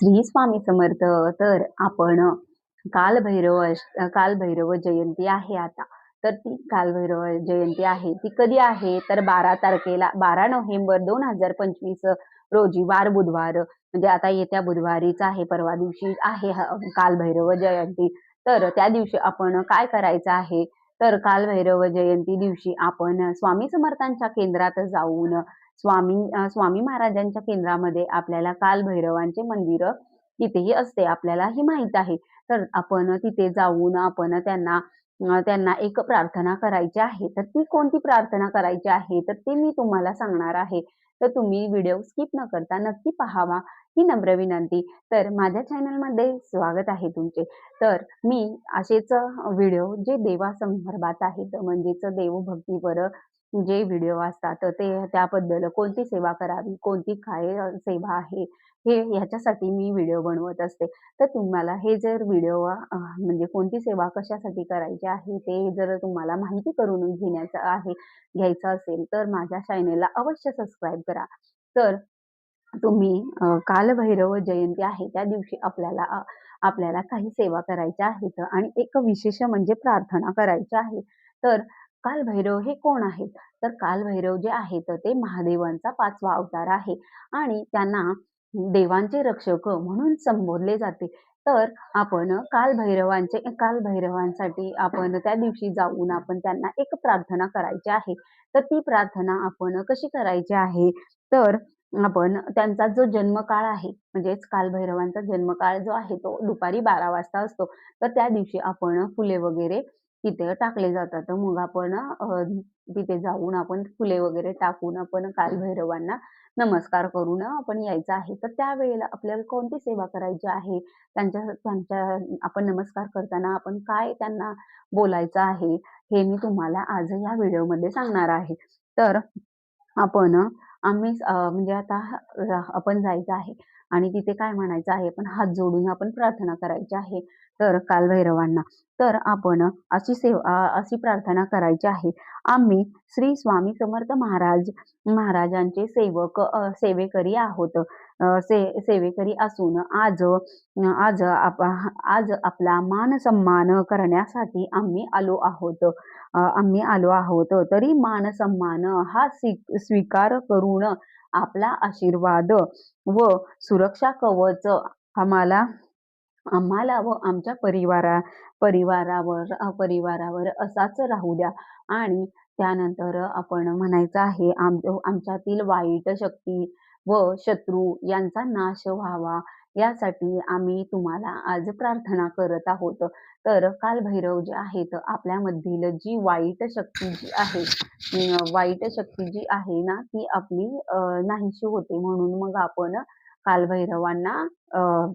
श्री स्वामी समर्थ. तर आपण कालभैरव कालभैरव जयंती आहे आता. तर ती कालभैरव जयंती आहे. ती कधी आहे? तर बारा तारखेला बारा नोव्हेंबर दोन हजार पंचवीस रोजी वार बुधवार. म्हणजे आता येत्या बुधवारीच आहे परवा दिवशी आहे कालभैरव जयंती. तर त्या दिवशी आपण काय करायचं आहे? तर कालभैरव जयंती दिवशी आपण स्वामी समर्थांच्या केंद्रात जाऊन स्वामी स्वामी महाराजांच्या केंद्रामध्ये आपल्याला कालभैरवांचे मंदिर तिथेही असते आपल्याला हे माहीत आहे. तर आपण तिथे जाऊन आपण त्यांना त्यांना एक प्रार्थना करायची आहे. तर ती कोणती प्रार्थना करायची आहे? तर ते मी तुम्हाला सांगणार आहे. तर तुम्ही व्हिडिओ स्किप न करता नक्की पाहावा. ही नम्र विनंती. तर माझ्या चॅनलमध्ये स्वागत आहे तुमचे. तर मी असेच व्हिडिओ जे देवासंदर्भात आहेत म्हणजेच देवभक्तीवर जे व्हिडिओ असतात ते त्याबद्दल कोणती सेवा करावी कोणती काय सेवा आहे हे ह्याच्यासाठी मी व्हिडिओ बनवत असते. तर तुम्हाला हे जर व्हिडिओ म्हणजे कोणती सेवा कशासाठी करायची आहे ते जर तुम्हाला माहिती करून घेण्याचं आहे घ्यायचं असेल तर माझ्या चॅनेलला अवश्य सबस्क्राईब करा. तर तुम्ही कालभैरव जयंती आहे त्या दिवशी आपल्याला आपल्याला काही सेवा करायच्या आहेत आणि एक विशेष म्हणजे प्रार्थना करायची आहे. तर कालभैरव हे कोण आहेत? तर कालभैरव जे आहेत ते महादेवांचा पाचवा अवतार आहे. आणि त्यांना देवांचे रक्षक म्हणून संबोधले जाते. तर आपण कालभैरवांचे कालभैरवांसाठी आपण त्या दिवशी जाऊन आपण त्यांना एक प्रार्थना करायची आहे. तर ती प्रार्थना आपण कशी करायची आहे? तर आपण त्यांचा जो जन्मकाळ आहे म्हणजेच कालभैरवांचा जन्मकाळ जो आहे तो दुपारी बारा वाजता असतो. तर त्या दिवशी आपण फुले वगैरे तिथे टाकले जातात. मग आपण तिथे जाऊन आपण फुले वगैरे टाकून आपण कालभैरवांना नमस्कार करून आपण यायचं आहे. तर त्यावेळेला आपल्याला कोणती सेवा करायची आहे? त्यांच्या त्यांच्या आपण नमस्कार करताना आपण काय त्यांना बोलायचं आहे? हे मी तुम्हाला आज या व्हिडिओमध्ये सांगणार आहे. तर आपण आम्ही म्हणजे आता आपण जायचं आहे. आणि तिथे काय म्हणायचं आहे? पण हात जोडून आपण प्रार्थना करायची आहे. तर कालभैरवांना तर आपण अशी सेवा अशी प्रार्थना करायची आहे. आम्ही श्री स्वामी समर्थ महाराज महाराजांचे सेवक सेवेकरी आहोत. से सेवेकरी असून आज आज आप आज आपला मान सन्मान करण्यासाठी आम्ही आलो आहोत. आम्ही आलो आहोत. तरी मान सन्मान हा स्वीकार करून आपला आशीर्वाद व सुरक्षा कवच आम्हाला आम्हाला व आमच्या परिवारा परिवारावर परिवारावर असाच राहू द्या. आणि त्यानंतर आपण म्हणायचं आहे आम आमच्यातील वाईट शक्ती व शत्रू यांचा नाश व्हावा. यासाठी आम्ही तुम्हाला आज प्रार्थना करत आहोत. तर कालभैरव जे आहेत आपल्यामधील जी वाईट शक्ती जी आहे वाईट शक्ती जी आहे ना ती आपली नाहीशी होते. म्हणून मग आपण कालभैरवांना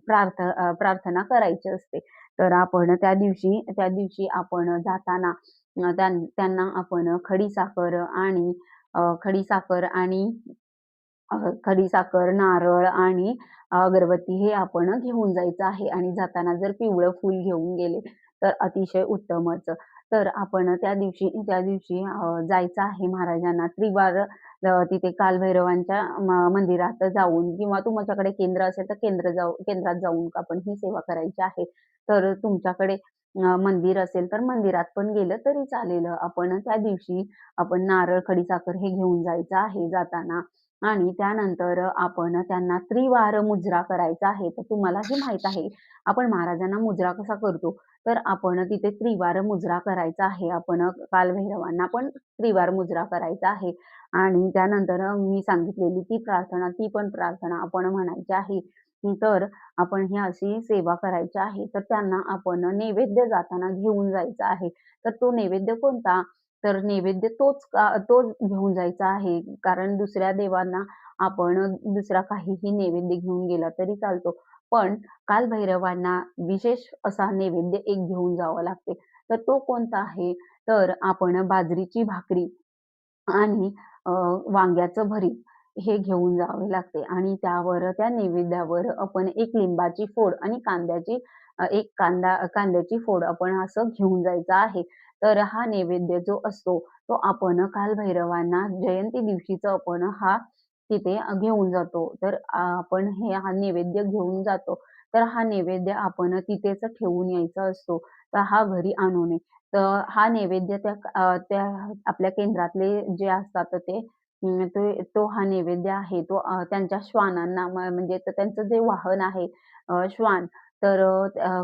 प्रार्थ प्रार्थना करायची असते. तर आपण त्या दिवशी त्या दिवशी आपण जाताना त्यांना आपण खडीसाखर आणि खडीसाखर आणि खडीसाखर नारळ आणि अगरबत्ती हे आपण घेऊन जायचं आहे. आणि जाताना जर पिवळं फूल घेऊन गेले तर अतिशय उत्तमच. तर आपण त्या दिवशी त्या दिवशी जायचं आहे महाराजांना. त्रिवार तिथे कालभैरवांच्या मंदिरात जाऊन किंवा तुमच्याकडे केंद्र असेल तर केंद्र जाऊ केंद्रात जाऊन आपण ही सेवा करायची आहे. तर तुमच्याकडे मंदिर असेल तर मंदिरात पण गेलं तरी चालेल. आपण त्या दिवशी आपण नारळ खडीसाखर हे घेऊन जायचं आहे जाताना. आणि त्यानंतर आपण त्यांना त्रिवार मुजरा करायचा आहे. तर तुम्हाला हे माहीत आहे आपण महाराजांना मुजरा कसा करतो? तर आपण तिथे त्रिवार मुजरा करायचा आहे. आपण कालभैरवांना पण त्रिवार मुजरा करायचा आहे. आणि त्यानंतर मी सांगितलेली ती प्रार्थना ती पण प्रार्थना आपण म्हणायची आहे. तर आपण ही अशी सेवा करायची आहे. तर त्यांना आपण नैवेद्य जाताना घेऊन जायचं आहे. तर तो नैवेद्य कोणता? तर नैवेद्य तोच तोच घेऊन जायचा आहे. कारण दुसऱ्या देवांना आपण दुसरा काहीही नैवेद्य घेऊन गेला तरी चालतो. पण कालभैरवांना विशेष असा नैवेद्य एक घेऊन जावं लागते. तर तो कोणता आहे? तर आपण बाजरीची भाकरी आणि वांग्याचं भरीत हे घेऊन जावे लागते. आणि त्यावर त्या नैवेद्यावर आपण एक लिंबाची फोड आणि कांद्याची एक कांदा कांद्याची फोड आपण असं घेऊन जायचं आहे. तर हा नैवेद्य जो असतो तो आपण कालभैरवांना जयंती दिवशीच आपण हा तिथे घेऊन जातो. तर आपण हे हा नैवेद्य घेऊन जातो. तर हा नैवेद्य आपण तिथेच ठेवून यायचा असतो. तर हा घरी आणू नये. तर हा नैवेद्य त्या त्या आपल्या केंद्रातले जे असतात ते तो हा नैवेद्य आहे तो त्यांच्या श्वानांना म्हणजे तर त्यांचं जे वाहन आहे श्वान तर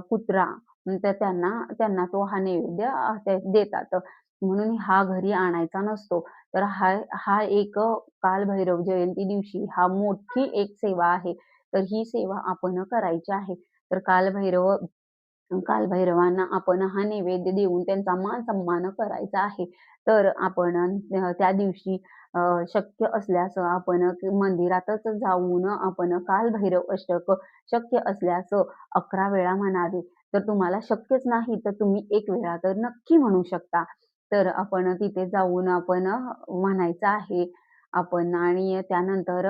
कुत्रा म्हणजे तर त्यांना त्यांना तो हा नैवेद्य अ, ते देतात. म्हणून हा घरी आणायचा नसतो. तर हा हा एक अ, कालभैरव जयंती दिवशी हा मोठी एक सेवा आहे. तर ही सेवा आपण करायची आहे. तर कालभैरव कालभैरवांना आपण हा नैवेद्य देऊन त्यांचा मान-सन्मान करायचा आहे. तर आपण अ, त्या दिवशी अ, शक्य असल्यास आपण मंदिरातच जाऊन आपण कालभैरव अष्टक शक्य असल्यास 11 वेळा म्हणावे. तर तुम्हाला शक्यच नाही तर तुम्ही एक वेळा तर नक्की म्हणू शकता. तर आपण तिथे जाऊन आपण म्हणायचं आहे. आपण आणि त्यानंतर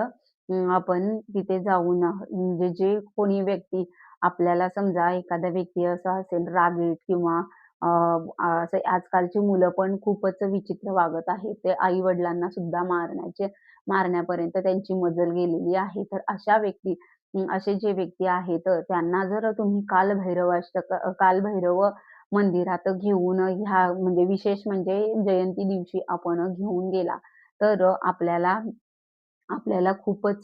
आपण तिथे जाऊन म्हणजे जे कोणी व्यक्ती आपल्याला समजा एखादा व्यक्ती असा असेल रागीट किंवा असं आजकालची मुलं पण खूपच विचित्र वागत आहेत. ते आई-वडिलांना सुद्धा मारण्याचे मारण्यापर्यंत त्यांची मजल गेलेली आहे. तर अशा व्यक्ती असे जे व्यक्ती आहेत त्यांना जर तुम्ही कालभैरव कालभैरव मंदिरात घेऊन ह्या म्हणजे विशेष म्हणजे जयंती दिवशी आपण घेऊन गेला, तर आपल्याला आपल्याला खूपच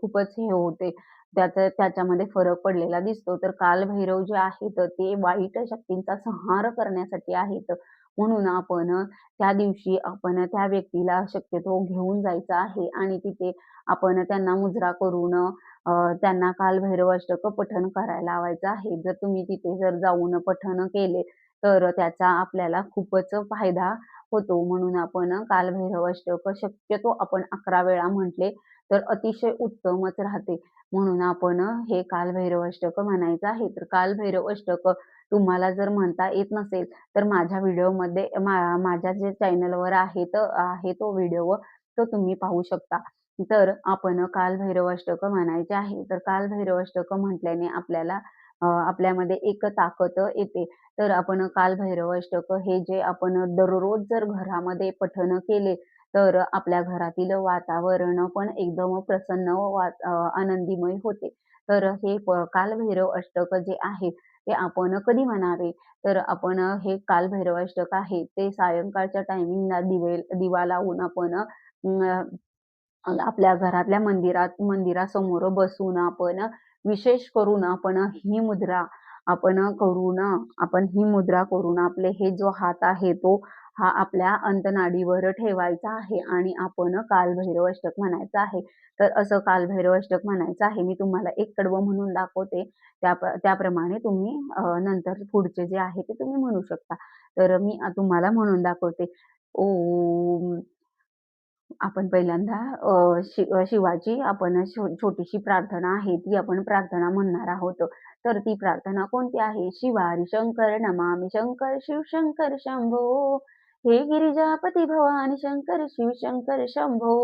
खूपच हे होते. त्याचा त्याच्यामध्ये फरक पडलेला दिसतो. तर कालभैरव जे आहेत ते वाईट शक्तींचा संहार करण्यासाठी आहेत. म्हणून आपण त्या दिवशी आपण त्या व्यक्तीला शक्यतो घेऊन जायचं आहे आणि तिथे आपण त्यांना मुजरा करून त्यांना कालभैरव अष्टक पठण करायला लावायचं आहे. जर तुम्ही तिथे जर जाऊन पठण केले, तर त्याचा आपल्याला खूपच फायदा होतो. म्हणून आपण कालभैरव अष्टक शक्यतो आपण 11 वेळा म्हटले तर अतिशय उत्तमच राहते. म्हणून आपण हे कालभैरव अष्टक म्हणायचं आहे. तर कालभैरव अष्टक तुम्हाला जर म्हणता येत नसेल, तर माझ्या व्हिडिओमध्ये माझ्या जे चॅनलवर आहे तर आहे तो व्हिडिओ तो तुम्ही पाहू शकता. तर आपण कालभैरव अष्टक म्हणायचे आहे. तर कालभैरव अष्टक म्हटल्याने आपल्याला आपल्यामध्ये एक ताकद येते. तर आपण कालभैरव अष्टक हे जे आपण दररोज जर घरामध्ये पठण केले, तर आपल्या घरातील वातावरण पण एकदम प्रसन्न वा आनंदीमय होते. तर हे कालभैरव अष्टक जे आहे, ते आपण कधी म्हणावे? तर आपण हे कालभैरव अष्टक आहे, ते सायंकाळच्या टायमिंगला दिवे दिवा लावून आपण आपल्या घरातल्या मंदिरात मंदिरासमोर बसून आपण विशेष करून आपण ही मुद्रा आपण करून आपण ही मुद्रा करून आपले हे जो हात आहे तो हा आपल्या अंतनाडीवर ठेवायचा आहे आणि आपण कालभैरव अष्टक म्हणायचं आहे. तर असं कालभैरव अष्टक म्हणायचं आहे. मी तुम्हाला एक कडवं म्हणून दाखवते. त्या त्याप्रमाणे तुम्ही नंतर पुढचे जे आहे ते तुम्ही म्हणू शकता. तर मी तुम्हाला म्हणून दाखवते. ओम आपण पहिल्यांदा शि शिवाची आपण छोटीशी प्रार्थना आहे, ती आपण प्रार्थना म्हणणार आहोत. तर ती प्रार्थना कोणती आहे? शिवारी शंकर नमामि शंकर शिव शंकर शंभो, हे गिरिजापती भवानी शंकर शिव शंकर शंभो.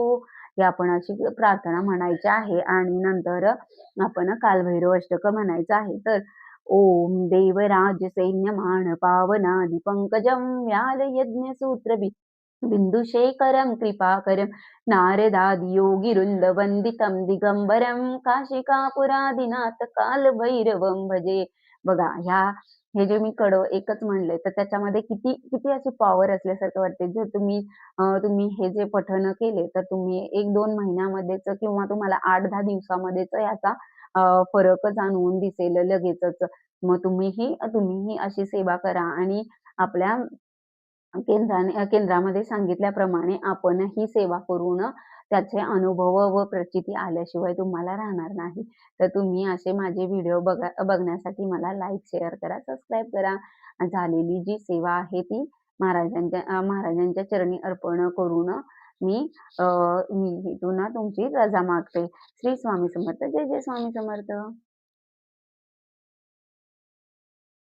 ही आपण अशी प्रार्थना म्हणायची आहे आणि नंतर आपण कालभैरव अष्टक म्हणायचं आहे. तर ओम देवराज सैन्यमान व्याल यज्ञ व्यालयज्ञसूत्रभि बिन्दुशेखरं कृपाकरं नारदादियोगिरुन्दवन्दितं दिगंबरं काशिकापुरादिनाथ कालभैरवं भजे. बघा ह्या हे जे मी कडव एकच म्हणले, तर त्याच्यामध्ये किती किती अशी पॉवर असल्यासारखं वाटते. जर तुम्ही तुम्ही हे जे पठण केले, तर तुम्ही 1-2 महिन्यामध्येच किंवा तुम्हाला आठ दहा दिवसामध्येच याचा फरक जाणवून दिसेल लगेचच. मग तुम्हीही तुम्हीही अशी सेवा करा आणि आपल्या केंद्राने केंद्रामध्ये सांगितल्याप्रमाणे आपण ही सेवा करून त्याचे अनुभव व प्रचिती आल्याशिवाय तुम्हाला राहणार नाही. तर तुम्ही असे माझे व्हिडिओ बघा बघण्यासाठी मला लाईक, शेअर करा, सबस्क्राईब करा. झालेली जी सेवा आहे ती महाराजांच्या महाराजांच्या चरणी अर्पण करून मी अ, मी इथून तुमची रजा मागते. श्री स्वामी समर्थ. जय जय स्वामी समर्थ.